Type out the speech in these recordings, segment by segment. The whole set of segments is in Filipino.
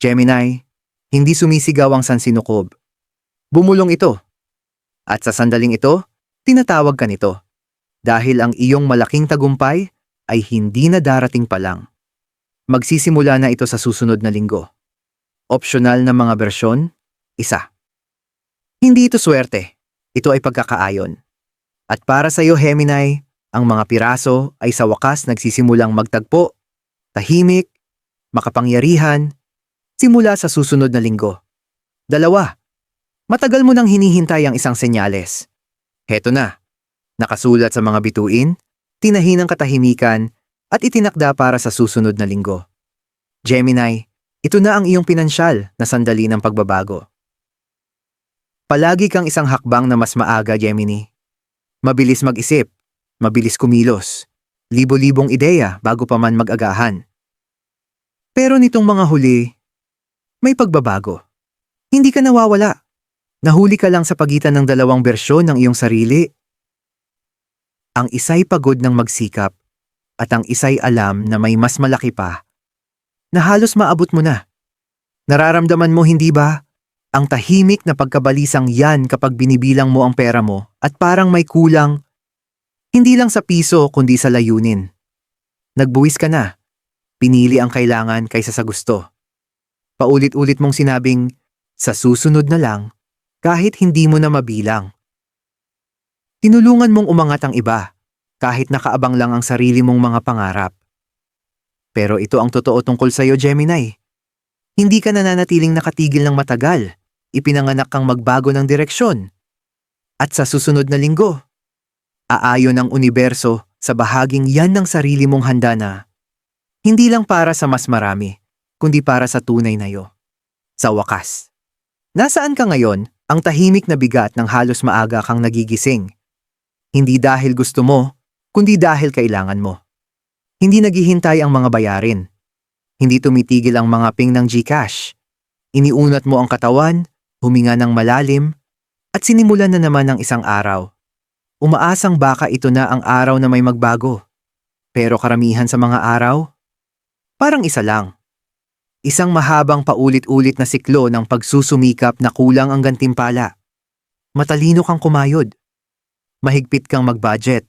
Gemini, hindi sumisigaw ang sansinukob. Bumulong ito. At sa sandaling ito, tinatawag ka nito. Dahil ang iyong malaking tagumpay ay hindi na darating pa lang. Magsisimula na ito sa susunod na linggo. Optional na mga bersyon, isa. Hindi ito swerte. Ito ay pagkakaayon. At para sa iyo, Gemini, ang mga piraso ay sa wakas nagsisimulang magtagpo, tahimik, makapangyarihan, simula sa susunod na linggo. Dalawa, matagal mo nang hinihintay ang isang senyales. Heto na, nakasulat sa mga bituin, tinahin ang katahimikan, at itinakda para sa susunod na linggo. Gemini, ito na ang iyong pinansyal na sandali ng pagbabago. Palagi kang isang hakbang na mas maaga, Gemini. Mabilis mag-isip, mabilis kumilos, libo-libong ideya bago pa man mag-agahan. Pero nitong mga huli, may pagbabago. Hindi ka nawawala. Nahuli ka lang sa pagitan ng dalawang bersyon ng iyong sarili. Ang isa'y pagod ng magsikap at ang isa'y alam na may mas malaki pa na halos maabot mo na. Nararamdaman mo hindi ba ang tahimik na pagkabalisang yan kapag binibilang mo ang pera mo at parang may kulang hindi lang sa piso kundi sa layunin. Nagbuwis ka na. Pinili ang kailangan kaysa sa gusto. Paulit-ulit mong sinabing, sa susunod na lang, kahit hindi mo na mabilang. Tinulungan mong umangat ang iba, kahit nakaabang lang ang sarili mong mga pangarap. Pero ito ang totoo tungkol sa iyo, Gemini. Hindi ka nananatiling nakatigil ng matagal. Ipinanganak kang magbago ng direksyon. At sa susunod na linggo, aayon ang universo sa bahaging yan ng sarili mong handa na hindi lang para sa mas marami, kundi para sa tunay na iyo. Sa wakas. Nasaan ka ngayon ang tahimik na bigat ng halos maaga kang nagigising? Hindi dahil gusto mo, kundi dahil kailangan mo. Hindi naghihintay ang mga bayarin. Hindi tumitigil ang mga ping ng Gcash. Iniunat mo ang katawan, huminga ng malalim, at sinimulan na naman ng isang araw. Umaasang baka ito na ang araw na may magbago. Pero karamihan sa mga araw, Parang isa lang. Isang mahabang paulit-ulit na siklo ng pagsusumikap na kulang ang gantimpala. Matalino kang kumayod. Mahigpit kang mag-budget.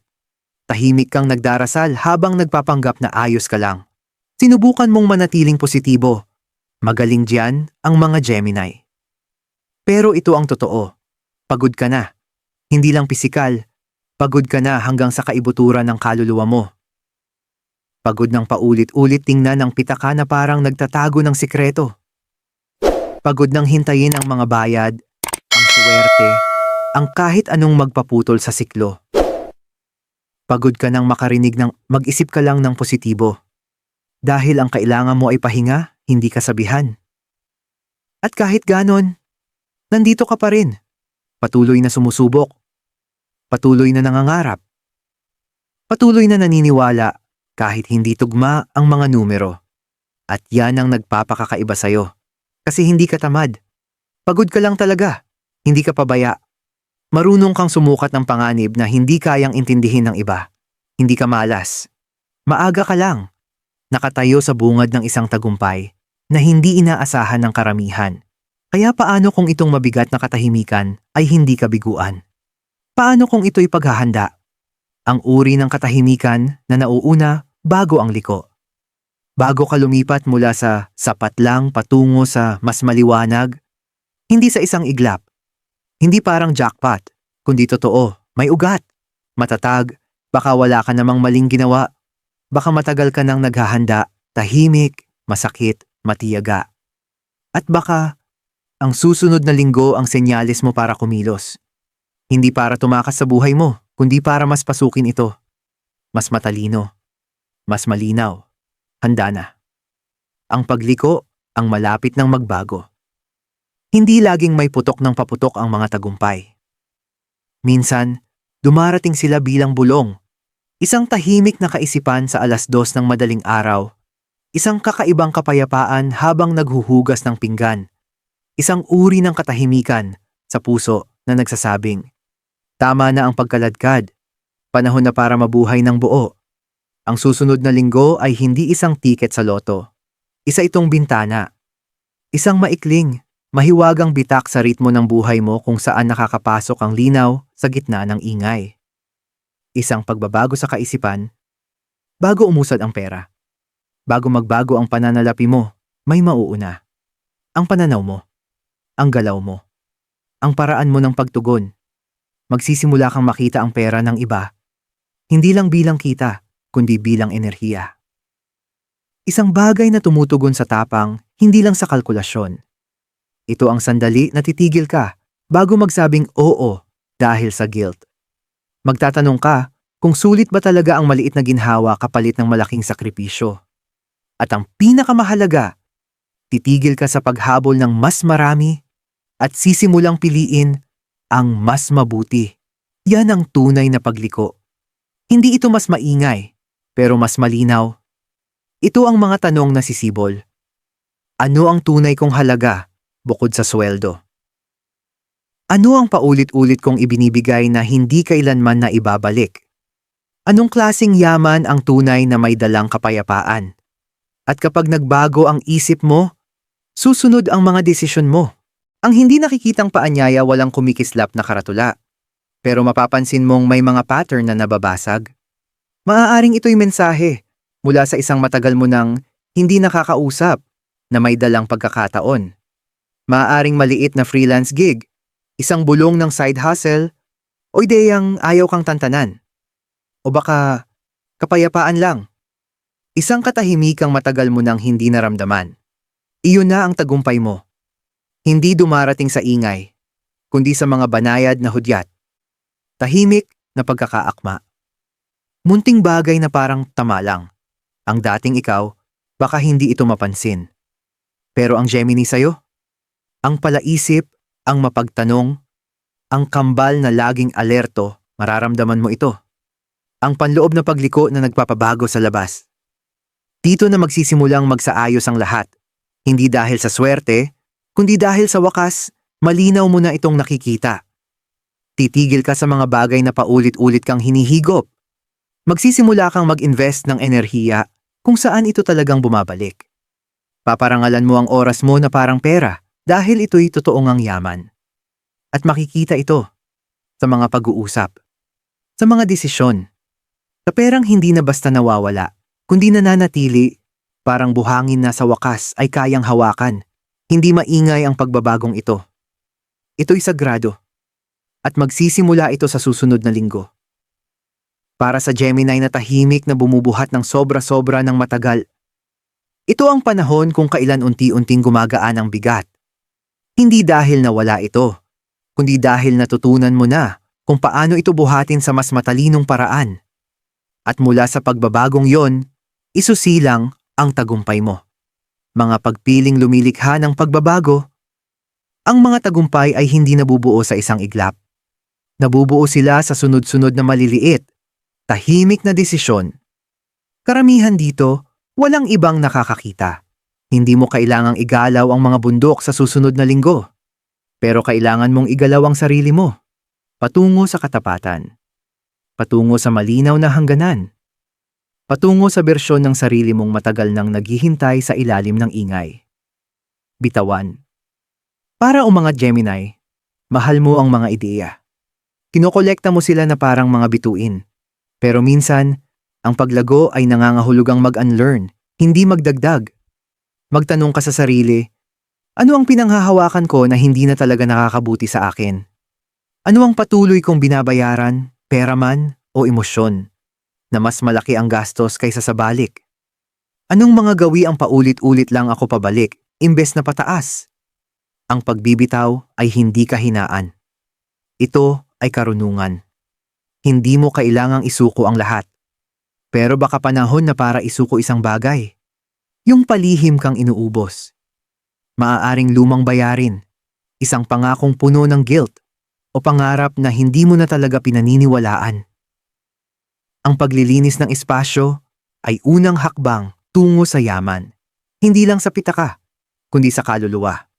Tahimik kang nagdarasal habang nagpapanggap na ayos ka lang. Sinubukan mong manatiling positibo. Magaling diyan ang mga Gemini. Pero ito ang totoo. Pagod ka na. Hindi lang pisikal. Pagod ka na hanggang sa kaibuturan ng kaluluwa mo. Pagod ng paulit-ulit tingnan ng pitaka na parang nagtatago ng sikreto. Pagod ng hintayin ang mga bayad, ang suwerte, ang kahit anong magpaputol sa siklo. Pagod ka nang makarinig ng mag-isip ka lang ng positibo. Dahil ang kailangan mo ay pahinga, hindi kasabihan. At kahit ganon, nandito ka pa rin. Patuloy na sumusubok. Patuloy na nangangarap. Patuloy na naniniwala kahit hindi tugma ang mga numero. At yan ang nagpapakakaiba sa'yo. Kasi hindi ka tamad. Pagod ka lang talaga. Hindi ka pabaya. Marunong kang sumukat ng panganib na hindi kayang intindihin ng iba. Hindi ka malas. Maaga ka lang. Nakatayo sa bungad ng isang tagumpay na hindi inaasahan ng karamihan. Kaya paano kung itong mabigat na katahimikan ay hindi kabiguan? Paano kung ito'y paghahanda ang uri ng katahimikan na nauuna bago ang liko. Bago ka lumipat mula sa sapat lang patungo sa mas maliwanag, hindi sa isang iglap, hindi parang jackpot, kundi totoo, may ugat, matatag, baka wala ka namang maling ginawa, baka matagal ka nang naghahanda, tahimik, masakit, matiyaga. At baka ang susunod na linggo ang senyalis mo para kumilos. Hindi para tumakas sa buhay mo, kundi para mas pasukin ito. Mas matalino. Mas malinaw. Handa na. Ang pagliko, ang malapit ng magbago. Hindi laging may putok ng paputok ang mga tagumpay. Minsan, dumarating sila bilang bulong. Isang tahimik na kaisipan sa alas dos ng madaling araw. Isang kakaibang kapayapaan habang naghuhugas ng pinggan. Isang uri ng katahimikan sa puso na nagsasabing, Tama na ang pagkaladkad. Panahon na para mabuhay ng buo. Ang susunod na linggo ay hindi isang tiket sa loto. Isa itong bintana. Isang maikling, mahiwagang bitak sa ritmo ng buhay mo kung saan nakakapasok ang linaw sa gitna ng ingay. Isang pagbabago sa kaisipan, bago umusad ang pera. Bago magbago ang pananalapi mo, may mauuna. Ang pananaw mo, ang galaw mo, ang paraan mo ng pagtugon. Magsisimula kang makita ang pera ng iba, hindi lang bilang kita, kundi bilang enerhiya. Isang bagay na tumutugon sa tapang, hindi lang sa kalkulasyon. Ito ang sandali na titigil ka bago magsabing oo dahil sa guilt. Magtatanong ka kung sulit ba talaga ang maliit na ginhawa kapalit ng malaking sakripisyo. At ang pinakamahalaga, titigil ka sa paghabol ng mas marami at sisimulang piliin ang mas mabuti. Yan ang tunay na pagliko. Hindi ito mas maingay, pero mas malinaw. Ito ang mga tanong na sisibol. Ano ang tunay kong halaga bukod sa sweldo? Ano ang paulit-ulit kong ibinibigay na hindi kailanman na ibabalik? Anong klasing yaman ang tunay na may dalang kapayapaan? At kapag nagbago ang isip mo, susunod ang mga desisyon mo. Ang hindi nakikitang paanyaya walang kumikislap na karatula. Pero mapapansin mong may mga pattern na nababasag. Maaaring ito'y mensahe mula sa isang matagal mo nang hindi nakakausap na may dalang pagkakataon. Maaaring maliit na freelance gig, isang bulong ng side hustle, o ideyang ayaw kang tantanan. O baka kapayapaan lang. Isang katahimikang matagal mo nang hindi naramdaman. Iyon na ang tagumpay mo. Hindi dumarating sa ingay, kundi sa mga banayad na hudyat. Tahimik na pagkakaakma. Munting bagay na parang tama lang. Ang dating ikaw, baka hindi ito mapansin. Pero ang Gemini sa'yo? Ang palaisip, ang mapagtanong, ang kambal na laging alerto, mararamdaman mo ito. Ang panloob na pagliko na nagpapabago sa labas. Dito na magsisimulang magsaayos ang lahat. Hindi dahil sa swerte, kundi dahil sa wakas, malinaw mo na itong nakikita. Titigil ka sa mga bagay na paulit-ulit kang hinihigop. Magsisimula kang mag-invest ng enerhiya kung saan ito talagang bumabalik. Paparangalan mo ang oras mo na parang pera dahil ito'y totoong ang yaman. At makikita ito sa mga pag-uusap, sa mga desisyon. Sa perang hindi na basta nawawala, kundi nananatili, parang buhangin na sa wakas ay kayang hawakan. Hindi maingay ang pagbabagong ito. Ito'y sagrado. At magsisimula ito sa susunod na linggo. Para sa Gemini na tahimik na bumubuhat ng sobra-sobra ng matagal. Ito ang panahon kung kailan unti-unting gumagaan ang bigat. Hindi dahil nawala ito, kundi dahil natutunan mo na kung paano ito buhatin sa mas matalinong paraan. At mula sa pagbabagong yon, isusilang ang tagumpay mo. Mga pagpiling lumilikha ng pagbabago. Ang mga tagumpay ay hindi nabubuo sa isang iglap. Nabubuo sila sa sunod-sunod na maliliit, tahimik na desisyon. Karamihan dito, walang ibang nakakakita. Hindi mo kailangang igalaw ang mga bundok sa susunod na linggo. Pero kailangan mong igalaw ang sarili mo. Patungo sa katapatan. Patungo sa malinaw na hangganan. Patungo sa bersyon ng sarili mong matagal nang naghihintay sa ilalim ng ingay. Bitawan. Para umangat Gemini, mahal mo ang mga ideya. Kinokolekta mo sila na parang mga bituin. Pero minsan, ang paglago ay nangangahulugang mag-unlearn, hindi magdagdag. Magtanong ka sa sarili, ano ang pinanghahawakan ko na hindi na talaga nakakabuti sa akin? Ano ang patuloy kong binabayaran, pera man o emosyon, na mas malaki ang gastos kaysa sa balik? Anong mga gawi ang paulit-ulit lang ako pabalik, imbes na pataas? Ang pagbibitaw ay hindi kahinaan. Ito ay karunungan. Hindi mo kailangang isuko ang lahat. Pero baka panahon na para isuko isang bagay. Yung palihim kang inuubos. Maaaring lumang bayarin. Isang pangakong puno ng guilt. O pangarap na hindi mo na talaga pinaniniwalaan. Ang paglilinis ng espasyo ay unang hakbang tungo sa yaman. Hindi lang sa pitaka, kundi sa kaluluwa.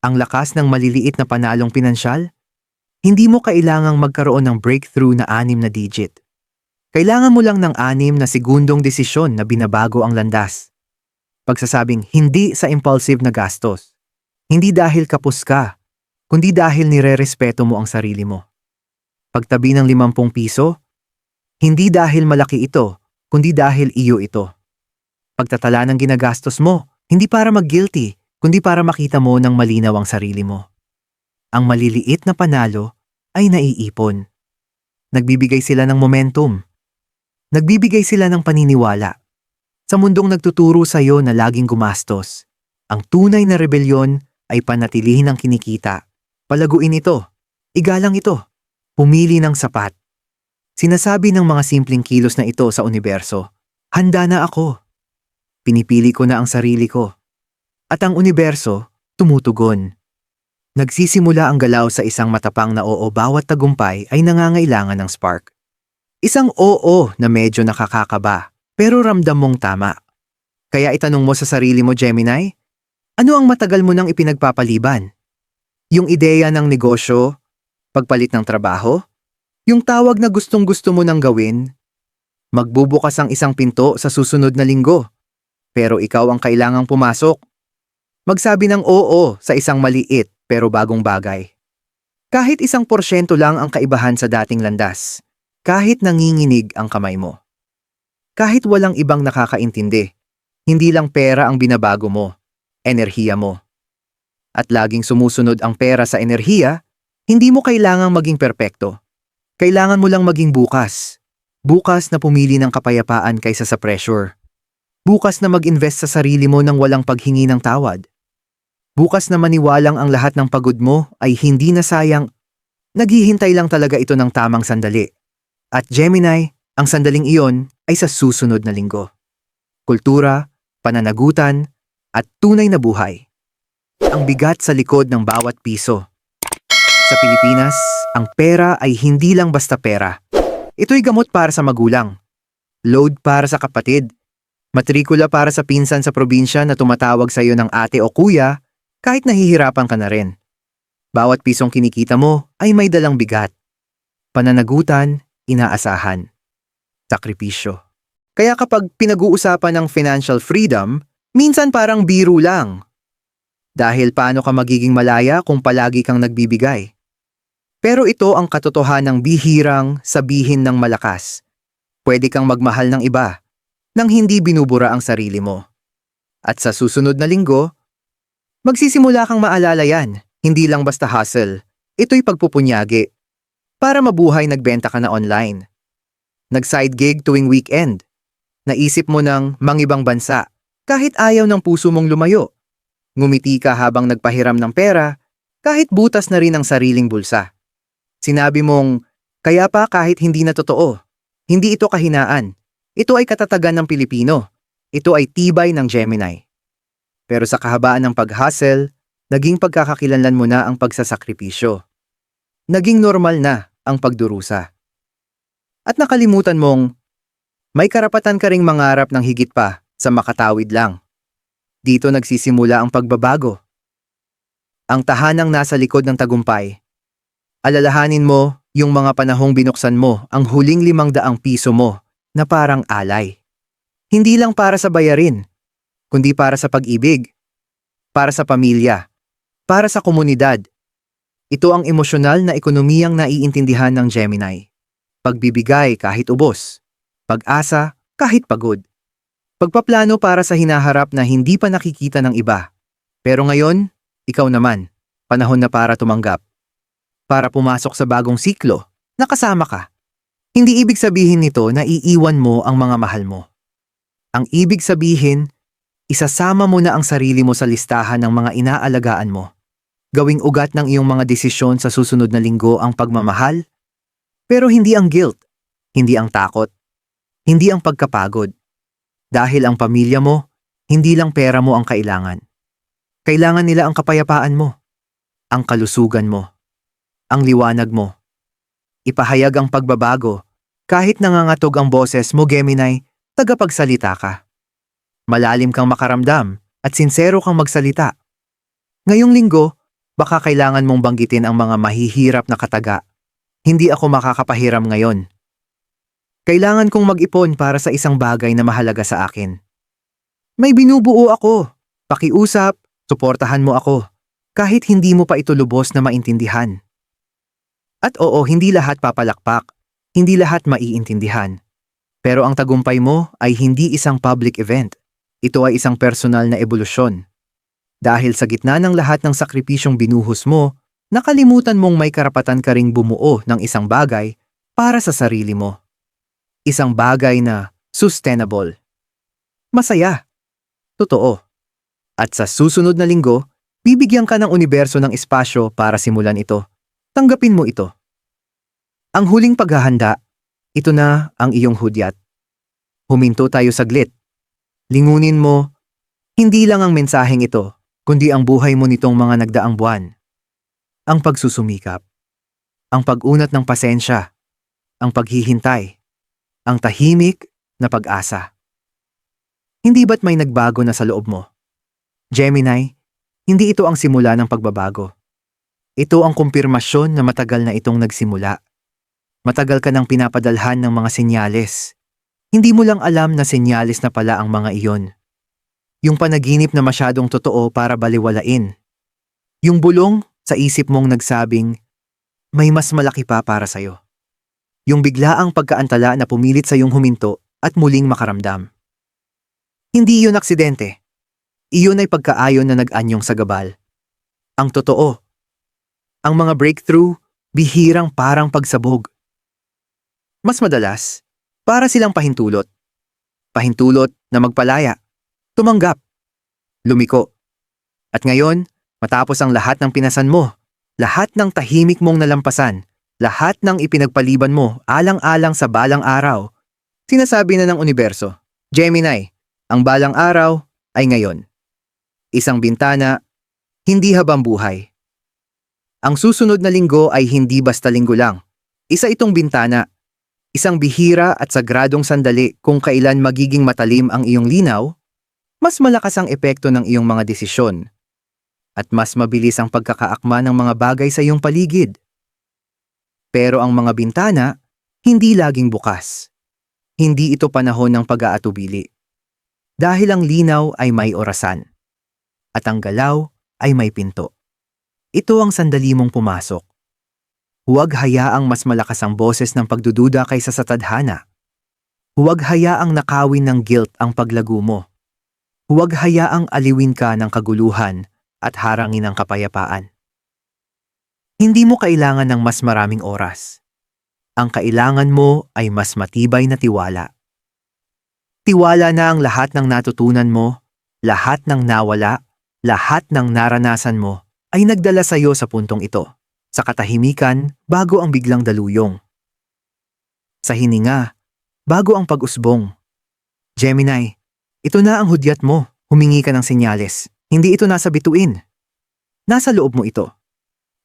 Ang lakas ng maliliit na panalong pinansyal hindi mo kailangang magkaroon ng breakthrough na anim na digit. Kailangan mo lang ng anim na segundong desisyon na binabago ang landas. Pagsasabing hindi sa impulsive na gastos, Hindi dahil kapos ka, kundi dahil nire-respeto mo ang sarili mo. Pagtabi ng 50 piso, hindi dahil malaki ito, kundi dahil iyo ito. Pagtatala ng ginagastos mo, hindi para mag-guilty, kundi para makita mo ng malinaw ang sarili mo. Ang maliliit na panalo ay naiipon. Nagbibigay sila ng momentum. Nagbibigay sila ng paniniwala. Sa mundong nagtuturo sa iyo na laging gumastos, ang tunay na rebelyon ay panatilihin ang kinikita. Palaguin ito. Igalang ito. Pumili ng sapat. Sinasabi ng mga simpleng kilos na ito sa universo, handa na ako. Pinipili ko na ang sarili ko. At ang universo, tumutugon. Nagsisimula ang galaw sa isang matapang na oo bawat tagumpay ay nangangailangan ng spark. Isang oo na medyo nakakakaba, pero ramdam mong tama. Kaya itanong mo sa sarili mo, Gemini, ano ang matagal mo nang ipinagpapaliban? Yung ideya ng negosyo, pagpalit ng trabaho, yung tawag na gustong gusto mo nang gawin, magbubukas ang isang pinto sa susunod na linggo, pero ikaw ang kailangang pumasok. Magsabi ng oo sa isang maliit pero bagong bagay. Kahit isang porsyento lang ang kaibahan sa dating landas, kahit nanginginig ang kamay mo. Kahit walang ibang nakakaintindi, hindi lang pera ang binabago mo, enerhiya mo. At laging sumusunod ang pera sa enerhiya, hindi mo kailangang maging perpekto. Kailangan mo lang maging bukas. Bukas na pumili ng kapayapaan kaysa sa pressure. Bukas na mag-invest sa sarili mo nang walang paghingi ng tawad. Bukas na maniwalang ang lahat ng pagod mo ay hindi na sayang. Naghihintay lang talaga ito ng tamang sandali. At Gemini, ang sandaling iyon ay sa susunod na linggo. Kultura, pananagutan, at tunay na buhay. Ang bigat sa likod ng bawat piso. Sa Pilipinas, ang pera ay hindi lang basta pera. Ito'y gamot para sa magulang. Load para sa kapatid. Matrikula para sa pinsan sa probinsya na tumatawag sa iyo ng ate o kuya kahit nahihirapan ka na rin. Bawat pisong kinikita mo ay may dalang bigat. Pananagutan, inaasahan. Sakripisyo. Kaya kapag pinag-uusapan ng financial freedom, minsan parang biro lang. Dahil paano ka magiging malaya kung palagi kang nagbibigay? Pero ito ang katotohanang bihirang sabihin ng malakas. Pwede kang magmahal ng iba nang hindi binubura ang sarili mo. At sa susunod na linggo, magsisimula kang maalala yan. Hindi lang basta hustle. Ito'y pagpupunyagi. Para mabuhay nagbenta ka na online. Nag-side gig tuwing weekend. Naisip mo ng mangibang bansa kahit ayaw ng puso mong lumayo. Ngumiti ka habang nagpahiram ng pera kahit butas na rin ang sariling bulsa. Sinabi mong, kaya pa kahit hindi na totoo. Hindi ito kahinaan. Ito ay katatagan ng Pilipino. Ito ay tibay ng Gemini. Pero sa kahabaan ng pag-hustle, naging pagkakakilanlan mo na ang pagsasakripisyo. Naging normal na ang pagdurusa. At nakalimutan mong, may karapatan ka ring mangarap ng higit pa sa makatawid lang. Dito nagsisimula ang pagbabago. Ang tahanang nasa likod ng tagumpay. Alalahanin mo yung mga panahong binuksan mo ang huling limang daang piso mo na parang alay. Hindi lang para sa bayarin, kundi para sa pag-ibig, para sa pamilya, para sa komunidad. Ito ang emosyonal na ekonomiyang naiintindihan ng Gemini. Pagbibigay kahit ubos, pag-asa kahit pagod. Pagpaplano para sa hinaharap na hindi pa nakikita ng iba. Pero ngayon, ikaw naman, panahon na para tumanggap. Para pumasok sa bagong siklo, nakasama ka. Hindi ibig sabihin nito na iiwan mo ang mga mahal mo. Ang ibig sabihin, isasama mo na ang sarili mo sa listahan ng mga inaalagaan mo. Gawing ugat ng iyong mga desisyon sa susunod na linggo ang pagmamahal, pero hindi ang guilt, hindi ang takot, hindi ang pagkapagod. Dahil ang pamilya mo, hindi lang pera mo ang kailangan. Kailangan nila ang kapayapaan mo, ang kalusugan mo, ang liwanag mo. Ipahayag ang pagbabago, kahit nangangatog ang boses mo, Gemini, tagapagsalita ka. Malalim kang makaramdam at sinsero kang magsalita. Ngayong linggo, baka kailangan mong banggitin ang mga mahihirap na kataga. Hindi ako makakapahiram ngayon. Kailangan kong mag-ipon para sa isang bagay na mahalaga sa akin. May binubuo ako. Pakiusap, suportahan mo ako. kahit hindi mo pa ito lubos na maintindihan. At oo, hindi lahat papalakpak, hindi lahat maiintindihan. Pero ang tagumpay mo ay hindi isang public event. Ito ay isang personal na ebolusyon. Dahil sa gitna ng lahat ng sakripisyong binuhos mo, nakalimutan mong may karapatan ka ring bumuo ng isang bagay para sa sarili mo. Isang bagay na sustainable. Masaya. Totoo. At sa susunod na linggo, bibigyan ka ng universo ng espasyo para simulan ito. Tanggapin mo ito. Ang huling paghahanda, ito na ang iyong hudyat. Huminto tayo saglit. Lingunin mo, hindi lang ang mensaheng ito, kundi ang buhay mo nitong mga nagdaang buwan. Ang pagsusumikap, ang pag-unat ng pasensya, ang paghihintay, ang tahimik na pag-asa. Hindi ba't may nagbago na sa loob mo? Gemini, hindi ito ang simula ng pagbabago. Ito ang kumpirmasyon na matagal na itong nagsimula. Matagal ka nang pinapadalhan ng mga senyales. Hindi mo lang alam na senyales na pala ang mga iyon. Yung panaginip na masyadong totoo para baliwalain. Yung bulong sa isip mong nagsabing, may mas malaki pa para sa'yo. Yung biglaang pagkaantala na pumilit sa iyong huminto at muling makaramdam. Hindi iyon aksidente. Iyon ay pagkaayon na nag-anyong sa gabal. Ang totoo. Ang mga breakthrough, bihirang parang pagsabog. Mas madalas, para silang pahintulot. Pahintulot na magpalaya, tumanggap, lumiko. At ngayon, matapos ang lahat ng pinasan mo, lahat ng tahimik mong nalampasan, lahat ng ipinagpaliban mo alang-alang sa balang araw, sinasabi na ng universo, Gemini, ang balang araw ay ngayon. Isang bintana, hindi habang buhay. Ang susunod na linggo ay hindi basta linggo lang. Isa itong bintana Isang bihira at sagradong sandali kung kailan magiging matalim ang iyong linaw, mas malakas ang epekto ng iyong mga desisyon. At mas mabilis ang pagkakaakma ng mga bagay sa iyong paligid. Pero ang mga bintana, hindi laging bukas. Hindi ito panahon ng pag-aatubili. Dahil ang linaw ay may orasan. At ang galaw ay may pinto. Ito ang sandali mong pumasok Huwag hayaang mas malakas ang boses ng pagdududa kaysa sa tadhana. Huwag hayaang nakawin ng guilt ang paglago mo. Huwag hayaang aliwin ka ng kaguluhan at harangin ang kapayapaan. Hindi mo kailangan ng mas maraming oras. Ang kailangan mo ay mas matibay na tiwala. Tiwala na ang lahat ng natutunan mo, lahat ng nawala, lahat ng naranasan mo ay nagdala sa iyo sa puntong ito sa katahimikan bago ang biglang daluyong. Sa hininga, bago ang pag-usbong. Gemini, ito na ang hudyat mo, humingi ka ng senyales. Hindi ito nasa bituin. Nasa loob mo ito.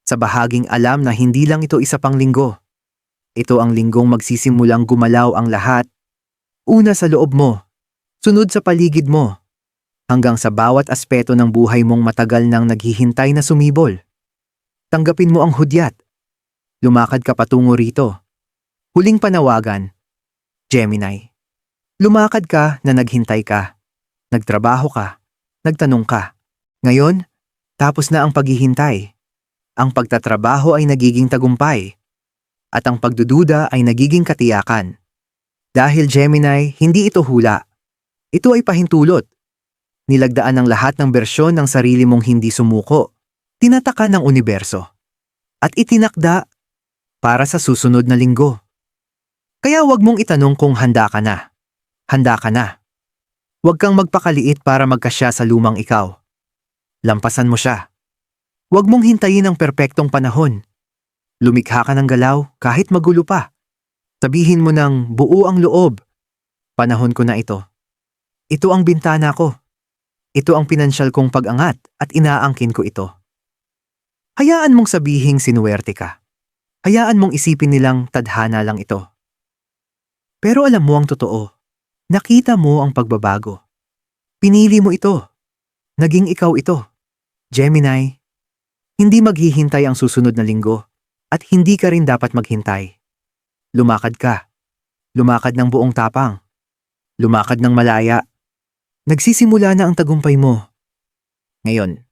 Sa bahaging alam na hindi lang ito isa pang linggo. Ito ang linggong magsisimulang gumalaw ang lahat. Una sa loob mo, sunod sa paligid mo, hanggang sa bawat aspeto ng buhay mong matagal nang naghihintay na sumibol. Tanggapin mo ang hudyat. Lumakad ka patungo rito. Huling panawagan. Gemini. Lumakad ka na naghintay ka. Nagtrabaho ka. Nagtanong ka. Ngayon, tapos na ang paghihintay. Ang pagtatrabaho ay nagiging tagumpay. At ang pagdududa ay nagiging katiyakan. Dahil Gemini, hindi ito hula. Ito ay pahintulot. Nilagdaan ng lahat ng bersyon ng sarili mong hindi sumuko tinataka ng universo at itinakda para sa susunod na linggo. Kaya huwag mong itanong kung handa ka na. Handa ka na. Huwag kang magpakaliit para magkasya sa lumang ikaw. Lampasan mo siya. Huwag mong hintayin ang perpektong panahon. Lumikha ka ng galaw kahit magulo pa. Sabihin mo ng buo ang loob. Panahon ko na ito. Ito ang bintana ko. Ito ang pinansyal kong pag-angat at inaangkin ko ito. Hayaan mong sabihing sinuwerte ka. Hayaan mong isipin nilang tadhana lang ito. Pero alam mo ang totoo. Nakita mo ang pagbabago. Pinili mo ito. Naging ikaw ito. Gemini, hindi maghihintay ang susunod na linggo at hindi ka rin dapat maghintay. Lumakad ka. Lumakad ng buong tapang. Lumakad ng malaya. Nagsisimula na ang tagumpay mo. Ngayon,